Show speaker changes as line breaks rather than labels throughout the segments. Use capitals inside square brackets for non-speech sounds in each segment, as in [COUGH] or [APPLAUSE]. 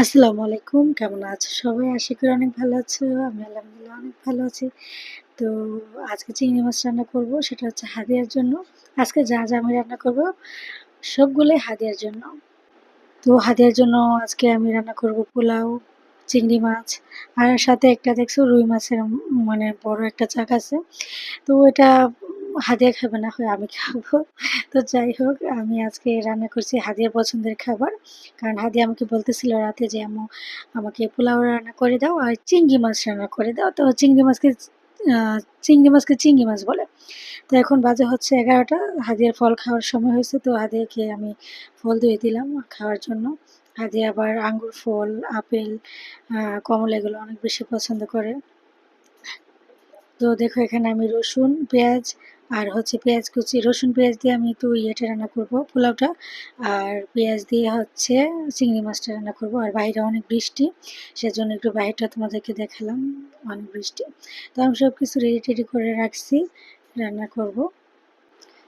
আসসালামু আলাইকুম কেমন আছো সবাই? আশা করি অনেক ভালো আছো, আমি আলহামদুলিল্লাহ অনেক ভালো আছি। তো আজকে চিংড়ি মাছ রান্না করব সেটা হচ্ছে হাদিয়ার জন্য। আজকে যা যা আমি রান্না করব সবগুলোই হাদিয়ার জন্য। তো হাদিয়ার জন্য আজকে আমি রান্না করব পোলাও, চিংড়ি মাছ, আর সাথে একটা দেখছ রুই মাছের মানে বড় একটা চাক আছে। তো এটা হাদিয়া খাবে না হয় আমি খাব। তো যাই হোক, আমি আজকে রান্না করছি হাদিয়া পছন্দের খাবার। কারণ হাদিয়া আমাকে বলতেছিল রাতে যে আমু আমাকে পোলাও রান্না করে দাও আর চিংড়ি মাছ রান্না করে দাও। তো চিংড়ি মাছকে চিংড়ি মাছকে চিংড়ি মাছ বলে। তো এখন বাজে হচ্ছে এগারোটা, হাদিয়ার ফল খাওয়ার সময় হয়েছে। তো হাদিয়াকে আমি ফল দিয়ে দিলাম খাওয়ার জন্য। হাদিয়া আবার আঙ্গুর ফল, আপেল কমলা এগুলো অনেক বেশি পছন্দ করে। তো দেখো এখানে আমি রসুন, পেঁয়াজ আর হচ্ছে পেঁয়াজ কুচি। রসুন, পেঁয়াজ দিয়ে আমি একটু ইয়েটা রান্না করব, পোলাওটা। আর পেঁয়াজ দিয়ে হচ্ছে চিংড়ি মাছটা রান্না করব। আর বাইরে অনেক বৃষ্টি, সেজন্য একটু বাইরেটা তোমাদেরকে দেখালাম, অনেক বৃষ্টি। তো আমি সব কিছু রেডি টেডি করে রাখছি, রান্না করব।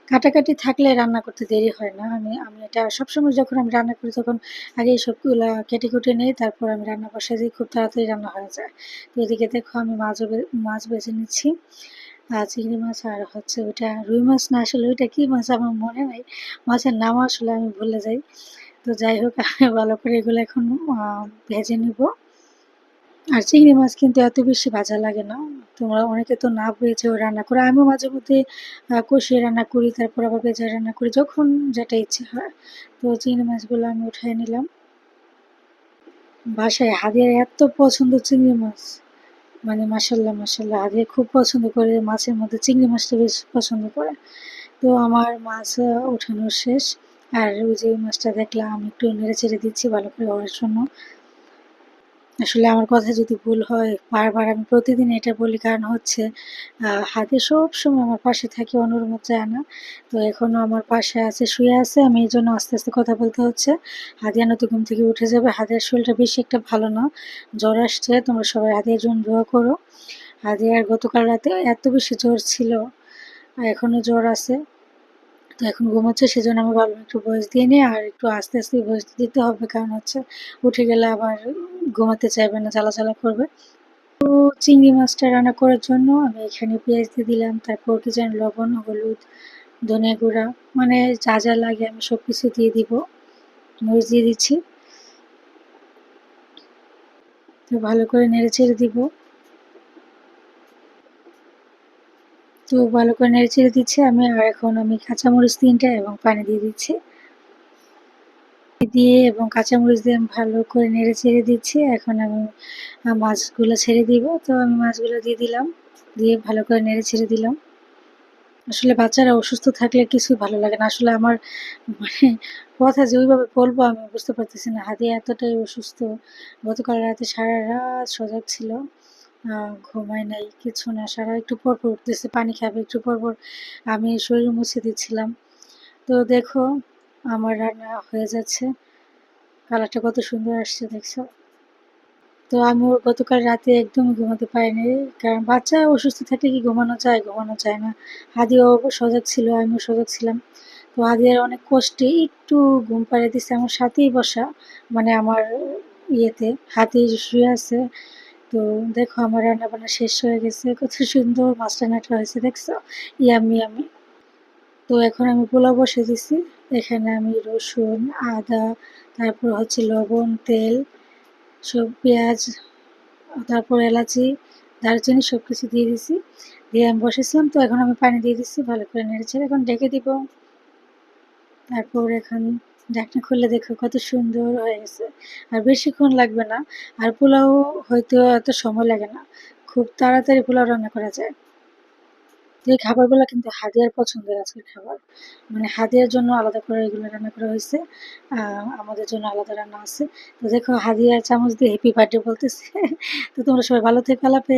কাটাকাটি থাকলে রান্না করতে দেরি হয় না। আমি আমি এটা সবসময় যখন আমি রান্না করি তখন আগে সবগুলো কেটে কুটে নিই, তারপর আমি রান্না বসে দিই খুব তাড়াতাড়ি রান্না হয়ে যায়। তো এদিকে দেখো আমি মাছও মাছ বেছে নিচ্ছি। আর চিংড়ি মাছ আর হচ্ছে ওইটা রুই মাছ না, আসলে ওইটা কী মাছ আমার মনে নেই। মাছের নাম আসলে আমি ভুলে যাই। তো যাই হোক আমি [LAUGHS] ভালো করে এগুলো এখন ভেজে নিব। আর চিংড়ি মাছ কিন্তু এত বেশি ভাজা লাগে না। তোমরা অনেকে তো না ভেজেও রান্না করে। আমিও মাঝে মধ্যে কষিয়ে রান্না করি, তারপর আবার ভেজে রান্না করি, যখন যেটা ইচ্ছে হয়। তো চিংড়ি মাছগুলো আমি উঠাই নিলাম। বাসায় হাদিয়ার এত পছন্দ চিংড়ি মাছ। মানে মাসাল্লাহ মাসাল্লাহ হাদিয়া খুব পছন্দ করে, মাছের মধ্যে চিংড়ি মাছটা বেশ পছন্দ করে। তো আমার মাছ ওঠানো শেষ। আর ওই যে মাছটা দেখলাম, একটু নেড়ে চেড়ে দিচ্ছি ভালো করে হওয়ার জন্য। আসলে আমার কথা যদি ভুল হয়, বারবার আমি প্রতিদিন এটা বলি, কারণ হচ্ছে হাতে সব সময় আমার পাশে থাকে অনুরোধ চায় না তো এখনও আমার পাশে আছে, শুয়ে আছে, আমি এই জন্য আস্তে আস্তে কথা বলতে হচ্ছে। হাদিয়া নতুন ঘুম থেকে উঠে যাবে হাদিয়ার শরীরটা বেশি একটা ভালো না। জ্বর আসছে, তোমরা সবাই হাদিয়ার জন্য দোয়া করো। হাদিয়ার গতকাল রাতে এত বেশি জ্বর ছিল এখনও জ্বর আছে। তো এখন ঘুমোচ্ছে, সেজন্য আমি ভাবলাম একটু বয়স দিয়ে নিই আর একটু আস্তে আস্তে বয়স দিতে হবে, কারণ হচ্ছে উঠে গেলে আবার ঘুমাতে চাইবে না জ্বালা করবে। তো চিংড়ি মাছটা রান্না করার জন্য আমি এখানে পেঁয়াজ দিয়ে দিলাম, তারপর কি যেন লবণ, হলুদ ধনিয়া গুঁড়া মানে যা যা লাগে আমি সব কিছু দিয়ে দিব, মরিচ দিয়ে দিচ্ছি। তো ভালো করে নেড়ে ছেড়ে দিব। তো ভালো করে নেড়ে ছেড়ে দিচ্ছি। আমি আর এখন আমি কাঁচামরিচ তিনটা এবং পানি দিয়ে দিচ্ছি। দিয়ে এবং কাঁচামরিচ দিয়ে আমি ভালো করে নেড়ে ছেড়ে দিচ্ছি। এখন আমি মাছগুলো ছেড়ে দিব। তো আমি মাছগুলো দিয়ে দিলাম। দিয়ে ভালো করে নেড়ে ছেড়ে দিলাম। আসলে বাচ্চারা অসুস্থ থাকলে কিছুই ভালো লাগে না। আসলে আমার মানে কথা যে ওইভাবে বলব আমি বুঝতে পারতেছি না। হাতে এতটাই অসুস্থ। গতকাল রাতে সারা রাত সজাগ ছিল। ঘুমায় নাই, কিছু না সারা একটু পর পর উঠতেছে, পানি খাবে, একটু পর পর আমি শরীর মুছে দিচ্ছিলাম। তো দেখো, আমার রান্না হয়ে যাচ্ছে, কালারটা কত সুন্দর আসছে, দেখছ? তো আমি গতকাল রাতে একদম ঘুমাতে পারিনি, কারণ বাচ্চা অসুস্থ থাকে কি ঘুমানো যায়? ঘুমানো যায় না। হাদিও সজাগ ছিল, আমিও সজাগ ছিলাম। তো হাদিয়ার অনেক কষ্টে একটু ঘুম পাড়িয়ে দিচ্ছে আমার সাথেই বসা মানে আমার ইয়েতে হাতে শুয়ে আছে। তো দেখো আমার রান্না বান্না শেষ হয়ে গেছে। কত সুন্দর মাছ রান্নাটা হয়েছে, দেখছ? Yummy yummy. তো এখন আমি পোলাও বসে দিছি। এখানে আমি রসুন, আদা, তারপর হচ্ছে লবণ, তেল, সব পেঁয়াজ, তারপর এলাচি, দারচিনি সব কিছু দিয়ে দিছি। দিয়ে আমি বসেছিলাম, তো এখন আমি পানি দিয়ে দিচ্ছি ভালো করে নেড়েছে এখন ডেকে দিব। তারপর এখন ঢাকনা খুললে দেখো, কত সুন্দর হয়ে গেছে। আর বেশিক্ষণ লাগবে না, আর পোলাও হয়তো এত সময় লাগে না। খুব তাড়াতাড়ি পোলাও রান্না করা যায়। এই খাবারগুলো কিন্তু হাদিয়ার পছন্দের আজকের খাবার। মানে হাদিয়ার জন্য আলাদা করে এগুলো রান্না করা হয়েছে আমাদের জন্য আলাদা রান্না আছে। তো দেখো হাদিয়া চামচ দিয়ে হ্যাপি বার্থডে বলতেছে। [LAUGHS] তো তোমরা সবাই ভালো থেকে আলাপে